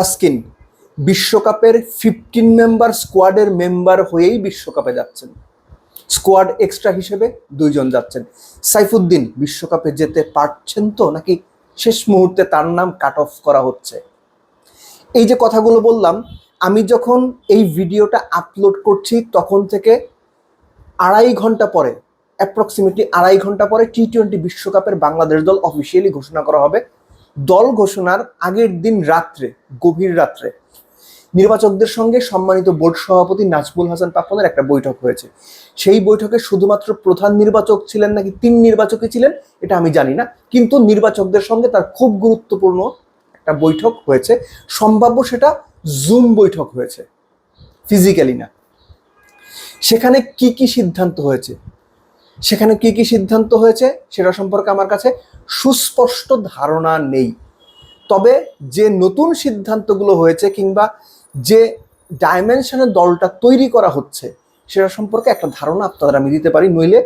তাসকিন বিশ্বকাপের fifteen member স্কোয়াডের member হয়েই বিশ্বকাপে যাচ্ছেন। স্কোয়াড এক্সট্রা হিসেবে দুইজন যাচ্ছেন। সাইফুদ্দিন বিশ্বকাপে যেতে পারছেন তো? নাকি শেষ মুহূর্তে তার নাম কাট অফ করা হচ্ছে? এই যে কথাগুলো বললাম, আমি যখন এই ভিডিওটা আপলোড করছি, তখন থেকে আড়াই ঘণ্টা পরে অ্যাপ্রক্সিমেটলি আড়াই ঘণ্টা পরে টি টোয়েন্টি বিশ্বকাপের বাংলাদেশ দল অফিসিয়ালি ঘোষণা করা হবে। দল ঘোষণার আগের দিন রাত্রে, গভীর রাত্রে, নির্বাচকদের সঙ্গে সম্মানিত বোর্ড সভাপতি নাজমুল হাসান পাপনের একটা বৈঠক হয়েছে। সেই বৈঠকে শুধুমাত্র প্রধান নির্বাচক ছিলেন নাকি তিন নির্বাচকই ছিলেন, এটা আমি জানি না। কিন্তু নির্বাচকদের সঙ্গে তার খুব গুরুত্বপূর্ণ একটা বৈঠক হয়েছে। সম্ভাব্য সেটা জুম বৈঠক হয়েছে ফিজিক্যালি না। সেখানে কি কি সিদ্ধান্ত হয়েছে? সেখানে কি কি সিদ্ধান্ত হয়েছে সেটা সম্পর্কে আমার কাছে সুস্পষ্ট ধারণা নেই। তবে যে নতুন সিদ্ধান্তগুলো হয়েছে কিংবা যে ডাইমেনশনে দলটা তৈরি করা হচ্ছে, সেটা সম্পর্কে একটা ধারণা আপনাদের আমি দিতে পারি, নইলে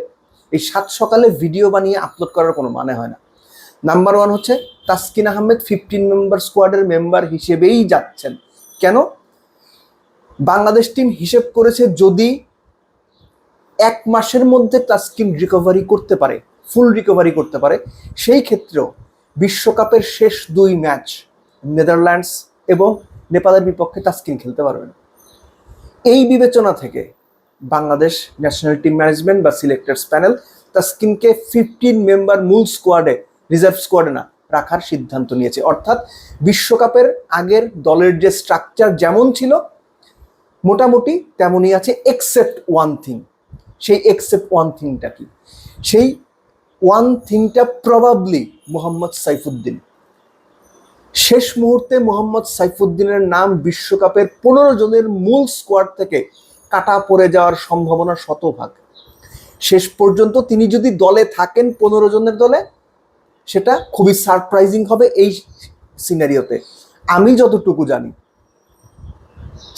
এই সাত সকালে ভিডিও বানিয়ে আপলোড করার কোনো মানে হয় না। নাম্বার ওয়ান হচ্ছে, তাসকিন আহমেদ ফিফটিন মেম্বার স্কোয়াডের মেম্বার হিসেবেই যাচ্ছেন। কেন? বাংলাদেশ টিম হিসেব করেছে যদি এক মাসের মধ্যে তাসকিন রিকভারি করতে পারে ফুল রিকভারি করতে পারে। সেই ক্ষেত্রেও বিশ্বকাপের শেষ দুই ম্যাচ নেদারল্যান্ডস এবং নেপালের বিপক্ষে তাসকিন খেলতে পারবেন এই বিবেচনা থেকে বাংলাদেশ ন্যাশনাল টিম ম্যানেজমেন্ট বা সিলেক্টার্স প্যানেল তাসকিনকে ফিফটিন মেম্বার মূল স্কোয়াডে রিজার্ভ স্কোয়াডে না, রাখার সিদ্ধান্ত নিয়েছে। অর্থাৎ বিশ্বকাপের আগের দলের যে স্ট্রাকচার যেমন ছিল, মোটামুটি তেমনই আছে এক্সেপ্ট ওয়ান থিং সেই এক্সেপ্ট ওয়ান থিংটা কি? সেই ওয়ান থিংটা প্রবাবলি মোহাম্মদ সাইফুদ্দিন। শেষ মুহূর্তে মোহাম্মদ সাইফুদ্দিনের নাম বিশ্বকাপের পনেরো জনের মূল স্কোয়াড থেকে কাটা পড়ে যাওয়ার সম্ভাবনা শতভাগ। শেষ পর্যন্ত তিনি যদি দলে থাকেন পনেরো জনের দলে, সেটা খুবই সারপ্রাইজিং হবে এই সিনারিওতে আমি যতটুকু জানি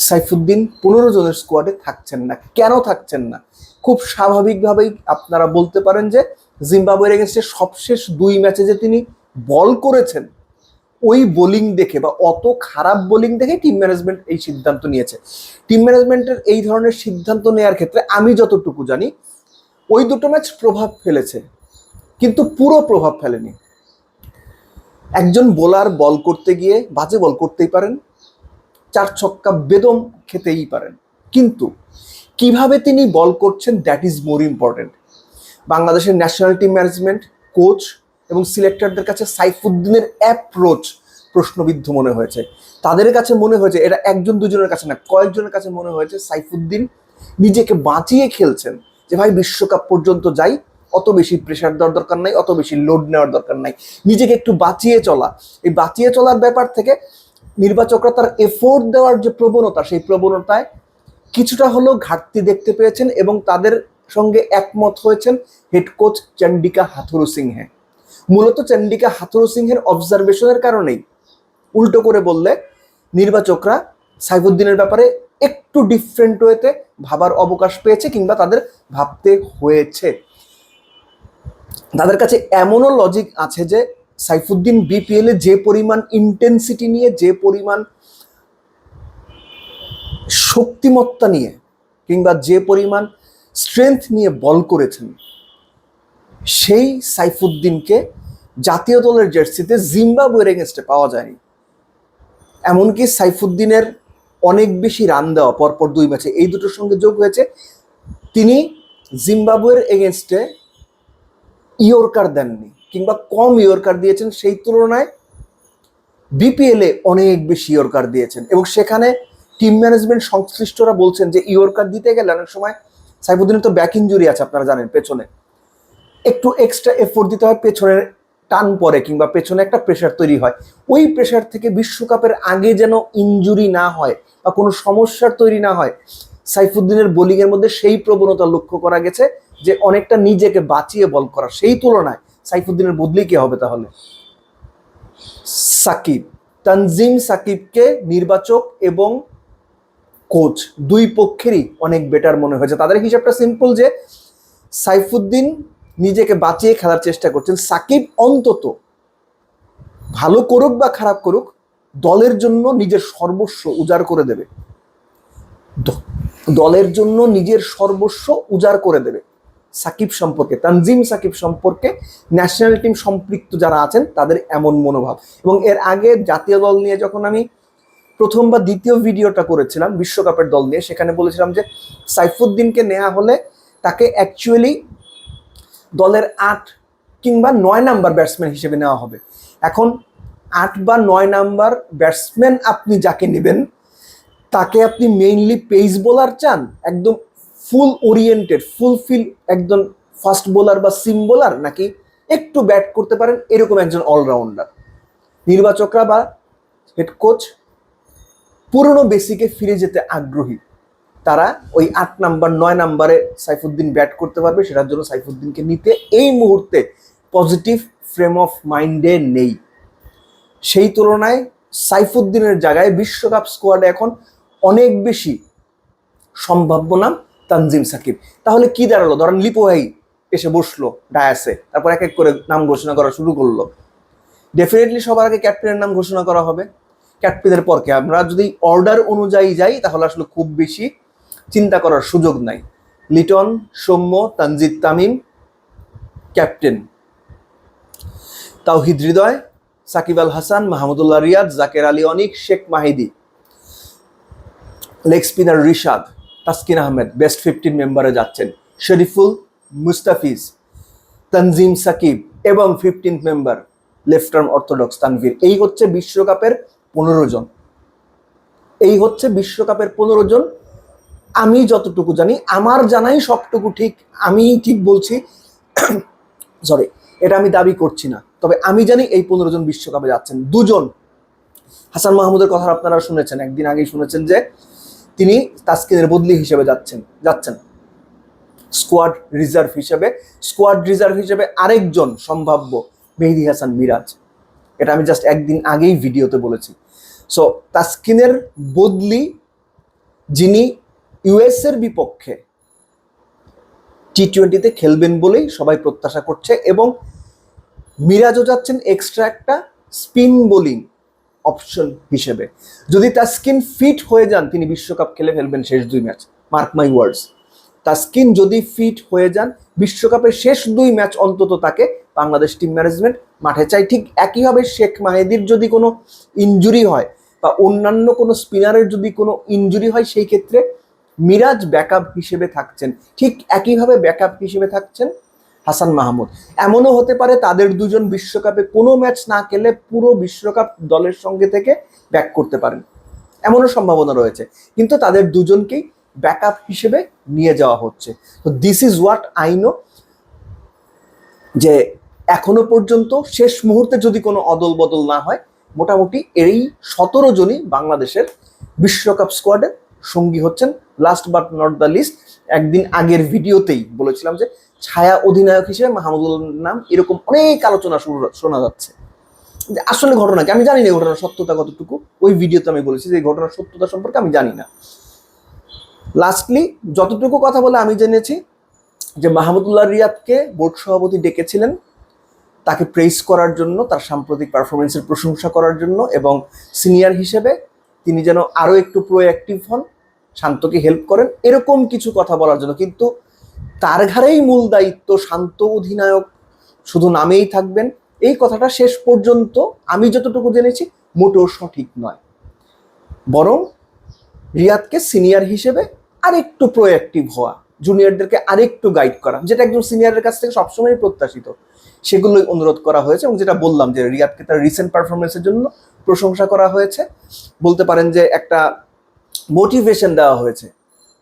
সাইফুদ্দিন পনেরো জনের স্কোয়াডে থাকছেন না। কেন থাকছেন না? খুব স্বাভাবিকভাবেই আপনারা বলতে পারেন যে, জিম্বাবুয়ের এগেনস্টে সবশেষ দুই ম্যাচে যে তিনি বল করেছেন, ওই বোলিং দেখে বা অত খারাপ বোলিং দেখে টিম ম্যানেজমেন্ট এই সিদ্ধান্ত নিয়েছে। টিম ম্যানেজমেন্টের এই ধরনের সিদ্ধান্ত নেওয়ার ক্ষেত্রে আমি যতটুকু জানি, ওই দুটো ম্যাচ প্রভাব ফেলেছে, কিন্তু পুরো প্রভাব ফেলেনি। একজন বোলার বল করতে গিয়ে বাজে বল করতেই পারেন চার ছক্কা বেদম খেতেই পারেন। কিন্তু কীভাবে তিনি বল করছেন দ্যাট ইজ মোর ইম্পর্টেন্ট বাংলাদেশের ন্যাশনাল টিম ম্যানেজমেন্ট কোচ এবং সিলেক্টরদের কাছে সাইফুদ্দিনের অ্যাপ্রোচ প্রশ্নবিদ্ধ মনে হয়েছে। তাদের কাছে মনে হয়েছে এটা একজন দুজনের কাছে না, কয়েকজনের কাছে মনে হয়েছে সাইফুদ্দিন নিজেকে বাঁচিয়ে খেলছেন যে, ভাই, বিশ্বকাপ পর্যন্ত যাই, অত বেশি প্রেশার দেওয়ার দরকার নাই, অত বেশি লোড নেওয়ার দরকার নাই। নিজেকে একটু বাঁচিয়ে চলা। এই বাঁচিয়ে চলার ব্যাপার থেকে নির্বাচকরা তার এফোর্ট দেওয়ার যে প্রবণতা, সেই প্রবণতায় কিছুটা হলেও ঘাটতি দেখতে পেয়েছেন এবং তাদের সঙ্গে একমত হয়েছেন হেড কোচ চন্ডিকা হাথুরু সিংহে। মূলত চন্ডিকা হাথুরু সিংহের অবজারভেশনের কারণেই উল্টো করে বললে, নির্বাচকরা সাইফুদ্দিনের ব্যাপারে একটু ডিফারেন্ট ওয়েতে ভাবার অবকাশ পেয়েছে কিংবা তাদের ভাবতে হয়েছে। তাদের কাছে এমনও লজিক আছে যে সাইফুদ্দিন বিপিএল যে পরিমাণ ইন্টেন্সিটি নিয়ে, যে পরিমাণ শক্তিমত্তা নিয়ে কিংবা যে পরিমাণ স্ট্রেংথ নিয়ে বল করেছেন, সেই সাইফুদ্দিনকে জাতীয় দলের জার্সিতে জিম্বাবুয়ের এগেনস্টে পাওয়া যায়নি। এমনকি সাইফুদ্দিনের অনেক বেশি রান দেওয়া পরপর দুই ম্যাচে, এই দুটোর সঙ্গে যোগ হয়েছে। তিনি জিম্বাবুয়ের এগেনস্টে ইয়র্কার দেননি। কিংবা কম ইয়র্কার দিয়েছেন, সেই তুলনায় বিপিএলে অনেক বেশি ইয়র্কার দিয়েছেন। এবং সেখানে টিম ম্যানেজমেন্ট সংশ্লিষ্টরা বলছেন যে ইয়র্কার দিতে গেলে অনেক সময় সাইফুদ্দিনের তো ব্যাক ইঞ্জুরি আছে আপনারা জানেন পেছনে। একটু এক্সট্রা এফোর্ট দিতে হয় পেছনের টান পরে কিংবা পেছনে একটা প্রেশার তৈরি হয়। ওই প্রেশার থেকে বিশ্বকাপের আগে যেন ইঞ্জুরি না হয় বা কোনো সমস্যার তৈরি না হয়, সাইফুদ্দিনের বোলিংয়ের মধ্যে সেই প্রবণতা লক্ষ্য করা গেছে যে, অনেকটা নিজেকে বাঁচিয়ে বল করা। সেই তুলনায় সাইফুদ্দিনের বদলি কে হবে তাহলে? সাকিব, তানজিম সাকিবকে নির্বাচক এবং কোচ দুই পক্ষেরই অনেক বেটার মনে হয়েছে। তাদের হিসাবটা সিম্পল যে সাইফুদ্দিন নিজেকে বাঁচিয়ে খেলার চেষ্টা করছেন। সাকিব অন্তত ভালো করুক বা খারাপ করুক, দলের জন্য নিজের সর্বস্ব উজাড় করে দেবে। দলের জন্য নিজের সর্বস্ব উজাড় করে দেবে। সাকিব সম্পর্কে, তানজিম সাকিব সম্পর্কে ন্যাশনাল টিম সম্পৃক্ত যারা আছেন, তাদের এমন মনোভাব। এবং এর আগে জাতীয় দল নিয়ে যখন আমি প্রথম বা দ্বিতীয় ভিডিওটা করেছিলাম, বিশ্বকাপের দল নিয়ে, সেখানে বলেছিলাম যে সাইফুদ্দিনকে নেওয়া হলে তাকে অ্যাকচুয়ালি দলের আট কিংবা নয় নাম্বার ব্যাটসম্যান হিসেবে নেওয়া হবে। এখন আট বা নয় নাম্বার ব্যাটসম্যান আপনি যাকে নেবেন, তাকে আপনি মেইনলি পেস বোলার চান, একদম ফুল ওরিয়েন্টেড, ফুলফিল একজন ফাস্ট বোলার বা সিম বোলার নাকি একটু ব্যাট করতে পারেন এরকম একজন অলরাউন্ডার। নির্বাচকরা বা হেড কোচ পুরনো বেসিকে ফিরে যেতে আগ্রহী। তারা ওই আট নাম্বার, নয় নাম্বারে সাইফুদ্দিন ব্যাট করতে পারবে, সেটার জন্য সাইফুদ্দিনকে নিতে এই মুহূর্তে পজিটিভ ফ্রেম অফ মাইন্ডে নেই। সেই তুলনায় সাইফুদ্দিনের জায়গায় বিশ্বকাপ স্কোয়াডে এখন অনেক বেশি সম্ভাব্য নাম তানজিম সাকিব। তাহলে কি দাঁড়াল? ধরেন লিপো ভাই এসে বসল ডায়াসে, তারপর এক এক করে নাম ঘোষণা করা শুরু করল। ডেফিনেটলি সবার আগে ক্যাপ্টেনের নাম ঘোষণা করা হবে। ক্যাপ্টেনের পরকে আমরা যদি অর্ডার অনুযায়ী যাই, তাহলে আসলে খুব বেশি চিন্তা করার সুযোগ নাই। Liton, Soumya, Tanzid Tamim, captain. Towhid Hridoy, Shakib Al Hasan, Mahmudullah Riyad, Jaker Ali Anik, Sheikh Mahedi. Leg spinner Rishad. Taskin Ahmed best fifteen মেম্বারে যাচ্ছেন। শরীফুল, মুস্তাফিজ, তানজিম সাকিব এবং fifteen member left arm orthodox Tanvir. এই হচ্ছে বিশ্বকাপের পনেরো জন। এই হচ্ছে বিশ্বকাপের পনেরো জন। আমি যতটুকু জানি, আমার জানাই সবটুকু ঠিক, আমি ঠিক বলছি সরি এটা আমি দাবি করছি না। তবে আমি জানি এই পনেরো জন বিশ্বকাপে যাচ্ছেন। দুজন। হাসান মাহমুদের কথা আপনারা শুনেছেন, একদিন আগেই শুনেছেন যে তিনি তাস্কিনের বদলি হিসেবে যাচ্ছেন যাচ্ছেন। স্কোয়াড রিজার্ভ হিসেবে, স্কোয়াড রিজার্ভ হিসেবে আরেকজন সম্ভাব্য মেহেদি হাসান মিরাজ। এটা আমি জাস্ট একদিন আগেই ভিডিওতে বলেছি। সো তাস্কিনের বদলি যিনি ইউএস এর বিপক্ষে টি টোয়েন্টিতে খেলবেন বলেই সবাই প্রত্যাশা করছে এবং মিরাজও যাচ্ছেন এক্সট্রা একটা স্পিন বোলিং অপশন হিসেবে। যদি তাস্কিন ফিট হয়ে যান, তিনি বিশ্বকাপ খেলে ফেলবেন শেষ দুই match. Mark my words Taskin যদি ফিট হয়ে যান, বিশ্বকাপের শেষ দুই ম্যাচ অন্তত তাকে বাংলাদেশ টিম ম্যানেজমেন্ট মাঠে চাই। ঠিক একইভাবে শেখ মাহেদির যদি কোনো ইনজুরি হয় বা অন্যান্য কোনো স্পিনারের যদি কোনো ইনজুরি হয়, সেই ক্ষেত্রে মিরাজ ব্যাকআপ হিসেবে থাকছেন। ঠিক একইভাবে ব্যাকআপ হিসেবে থাকছেন হাসান মাহমুদ। এমনও হতে পারে তাদের দুজন বিশ্বকাপে কোনো ম্যাচ না খেলে পুরো বিশ্বকাপ দলের সঙ্গে থেকে ব্যাক করতে পারেন। এমনও সম্ভাবনা রয়েছে। কিন্তু তাদের দুজনকেই ব্যাকআপ হিসেবে নিয়ে যাওয়া হচ্ছে। তো this is what I know যে এখনও পর্যন্ত শেষ মুহূর্তে যদি কোনো অদল বদল না হয়, মোটামুটি এই সতেরো জনই বাংলাদেশের বিশ্বকাপ স্কোয়াডের সঙ্গী হচ্ছেন। Last but not the least একদিন আগের ভিডিওতেই বলেছিলাম যে ছায়া অধিনায়ক হিসেবে মাহমুদুল নাম এরকম অনেক আলোচনা শোনা যাচ্ছে। যে আসলে ঘটনা কি? আমি জানি না ঘটনার সত্যতা কতটুকু। ওই ভিডিওতে আমি বলেছি যে ঘটনার সত্যতা সম্পর্কে আমি জানি না। লাস্টলি যতটুকু কথা বলে আমি জেনেছি যে মাহমুদুল্লাহ রিয়াদকে বোর্ড সভাপতি ডেকেছিলেন। তাকে প্রেস করার জন্য, তার সাম্প্রতিক পারফরমেন্সের প্রশংসা করার জন্য এবং সিনিয়র হিসেবে তিনি যেন আরও একটু প্রোঅ্যাক্টিভ হন। শান্তকে হেল্প করেন, এরকম কিছু কথা বলার জন্য। কিন্তু তার ঘাড়েই মূল দায়িত্ব শান্ত অধিনায়ক, শুধু নামেই থাকবেন। এই কথাটা শেষ পর্যন্ত আমি যতটুকু জেনেছি, মোটেও সঠিক নয়। বরং রিয়াদকে সিনিয়র হিসেবে আরেকটু প্রোঅ্যাক্টিভ হওয়া জুনিয়রদেরকে আরেকটু গাইড করা, যেটা একজন সিনিয়রের কাছ থেকে সবসময় প্রত্যাশিত। সেগুলোই অনুরোধ করা হয়েছে এবং যেটা বললাম যে রিয়াদকে তার রিসেন্ট পারফরমেন্সের জন্য প্রশংসা করা হয়েছে। বলতে পারেন যে একটা মোটিভেশন দেওয়া হয়েছে।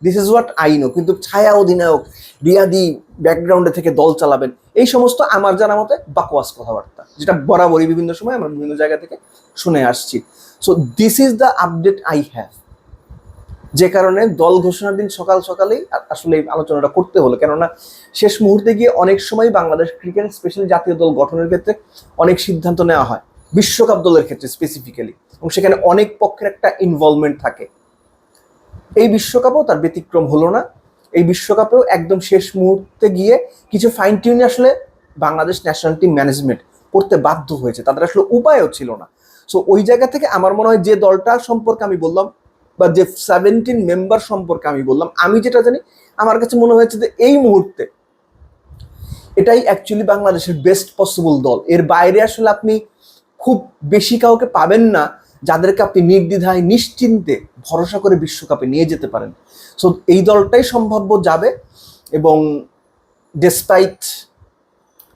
This is what I know কিন্তু ছায়া অধিনায়ক, রিয়াদি ব্যাকগ্রাউন্ডে থেকে দল চালাবেন, এই সমস্ত আমার জানা মতে বাকওয়াস কথাবার্তা, যেটা বরাবরই বিভিন্ন সময় আমরা বিভিন্ন জায়গা থেকে শুনে আসছি। So this is the update I have যে কারণে দল ঘোষণার দিন সকাল সকালেই আসলে এই আলোচনাটা করতে হলো, কেননা শেষ মুহূর্তে গিয়ে অনেক সময় বাংলাদেশ ক্রিকেট স্পেশালি জাতীয় দল গঠনের ক্ষেত্রে অনেক সিদ্ধান্ত নেওয়া হয়, বিশ্বকাপ দলের ক্ষেত্রে স্পেসিফিক্যালি এবং সেখানে অনেক পক্ষের একটা ইনভলভমেন্ট থাকে। এই বিশ্বকাপেও তার ব্যতিক্রম হলো না। এই বিশ্বকাপেও একদম শেষ মুহূর্তে গিয়ে কিছু ফাইন টিউন আসলে বাংলাদেশ ন্যাশনাল টিম ম্যানেজমেন্ট করতে বাধ্য হয়েছে। তাদের আসলে উপায়ও ছিল না। সো ওই জায়গা থেকে আমার মনে হয় যে দলটা সম্পর্কে আমি বললাম বা যে সেভেন্টিন মেম্বার সম্পর্কে আমি বললাম, আমি যেটা জানি, আমার কাছে মনে হয়েছে যে এই মুহূর্তে এটাই অ্যাকচুয়ালি বাংলাদেশের বেস্ট পসিবল দল। এর বাইরে আসলে আপনি খুব বেশি কাউকে পাবেন না। যাদেরকে আপনি নির্দ্বিধায়, নিশ্চিন্তে ভরসা করে বিশ্বকাপে নিয়ে যেতে পারেন। সো এই দলটাই সম্ভাব্য যাবে এবং despite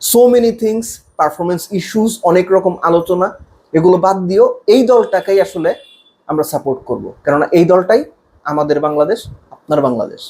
so many things performance issues অনেক রকম আলোচনা, এগুলো বাদ দিয়েও এই দলটাকেই আসলে আমরা সাপোর্ট করব। কেননা এই দলটাই আমাদের বাংলাদেশ, আপনার বাংলাদেশ।